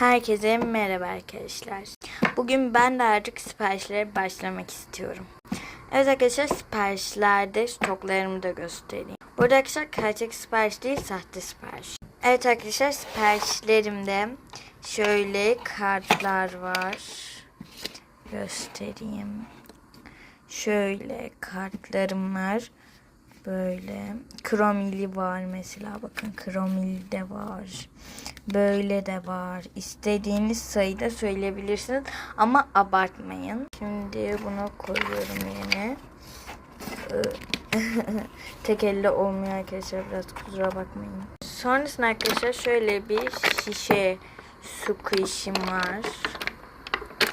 Herkese merhaba arkadaşlar. Bugün ben de artık siparişlere başlamak istiyorum. Evet arkadaşlar siparişlerde stoklarımı da göstereyim. Burada arkadaşlar gerçek sipariş değil sahte sipariş. Evet arkadaşlar siparişlerimde şöyle kartlar var. Göstereyim. Şöyle kartlarım var. Böyle kromili var mesela bakın kromili de var. Böyle de var. İstediğiniz sayıda söyleyebilirsiniz ama abartmayın. Şimdi bunu koyuyorum yerine. Ee, Tek elle olmuyor arkadaşlar biraz kusura bakmayın. Sonrasında arkadaşlar şöyle bir şişe su kıyışım var.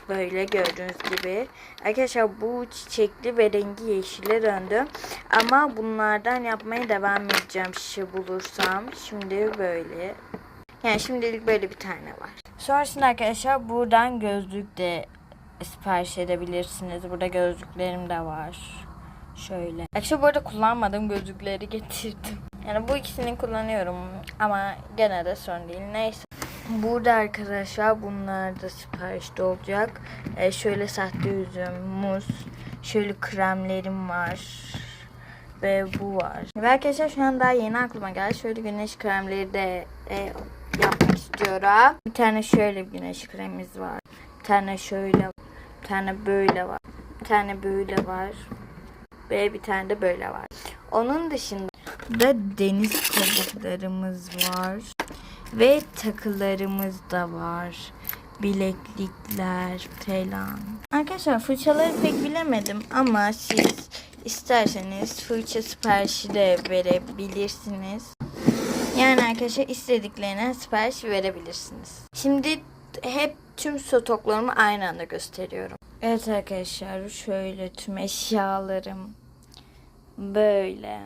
Böyle gördüğünüz gibi. Arkadaşlar bu çiçekli ve rengi yeşile döndü. Ama bunlardan yapmaya devam edeceğim şişe bulursam. Şimdi böyle. Yani şimdilik böyle bir tane var. Sonrasında arkadaşlar buradan gözlük de sipariş edebilirsiniz. Burada gözlüklerim de var. Şöyle. Arkadaşlar bu arada kullanmadığım gözlükleri getirdim. Yani bu ikisini kullanıyorum ama gene de sorun değil. Neyse. Burada arkadaşlar bunlar da siparişte olacak. Ee, şöyle sahte üzüm, muz, şöyle kremlerim var. Ve bu var. Ve arkadaşlar şu an daha yeni aklıma geldi. Şöyle güneş kremleri de e, yapmak istiyorum. Bir tane şöyle güneş kremimiz var. Bir tane şöyle, bir tane böyle var. Bir tane böyle var. Ve bir tane de böyle var. Onun dışında da deniz kabuklarımız var. Ve takılarımız da var. Bileklikler falan. Arkadaşlar fırçaları pek bilemedim ama siz isterseniz fırça siparişi de verebilirsiniz. Yani arkadaşlar istediklerine sipariş verebilirsiniz. Şimdi hep tüm stoklarımı aynı anda gösteriyorum. Evet arkadaşlar şöyle tüm eşyalarım böyle.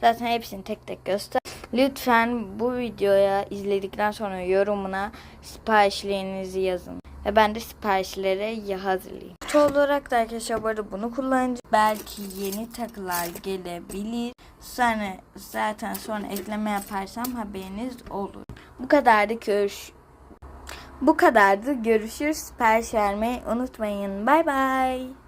Zaten hepsini tek tek göster. Lütfen bu videoya izledikten sonra yorumuna siparişlerinizi yazın. Ve ben de siparişlere ya hazırlayayım. Kutu olarak da arkadaşlar bu arada bunu kullanacağım. Belki yeni takılar gelebilir. Sonra zaten sonra ekleme yaparsam haberiniz olur. Bu kadardı görüş. Bu kadardı. Görüşürüz. Sipariş vermeyi unutmayın. Bay bay.